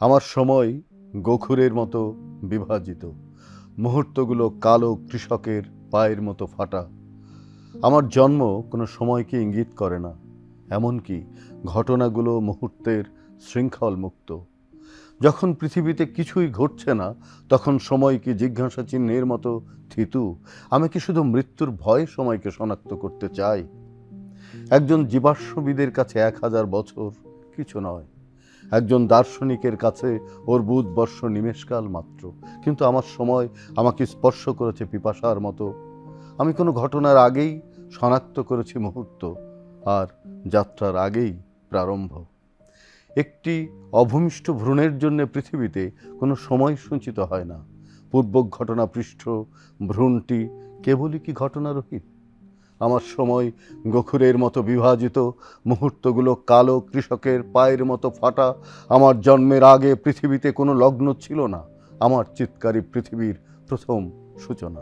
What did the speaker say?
আমার সময় গোখুরের মতো বিভাজিত। মুহূর্তগুলো কালো কৃষকের পায়ের মতো ফাটা। আমার জন্ম কোনো সময়কে ইঙ্গিত করে না, এমনকি ঘটনাগুলো মুহূর্তের শৃঙ্খল মুক্ত। যখন পৃথিবীতে কিছুই ঘটছে না, তখন সময় কি জিজ্ঞাসা চিহ্নের মতো থিতু? আমি কি শুধু মৃত্যুর ভয়ে সময়কে শনাক্ত করতে চাই? একজন জীবাশ্মবিদের কাছে এক হাজার বছর কিছু নয়। একজন দার্শনিকের কাছে ওর বুধ, বর্ষ, নিমেষকাল মাত্র। কিন্তু আমার সময় আমাকে স্পর্শ করেছে পিপাসার মতো। আমি কোনো ঘটনার আগেই শনাক্ত করেছি মুহূর্ত, আর যাত্রার আগেই প্রারম্ভ। একটি অভূমিষ্ঠ ভ্রূণের জন্য পৃথিবীতে কোনো সময় সঞ্চিত হয় না। পূর্ব ঘটনা পৃষ্ঠ ভ্রূণটি কেবলই কি ঘটনারহিত? আমার সময় গখুরের মতো বিভাজিত। মুহূর্তগুলো কালো কৃষকের পায়ের মতো ফাটা। আমার জন্মের আগে পৃথিবীতে কোনো লগ্ন ছিল না। আমার চিৎকারী পৃথিবীর প্রথম সূচনা।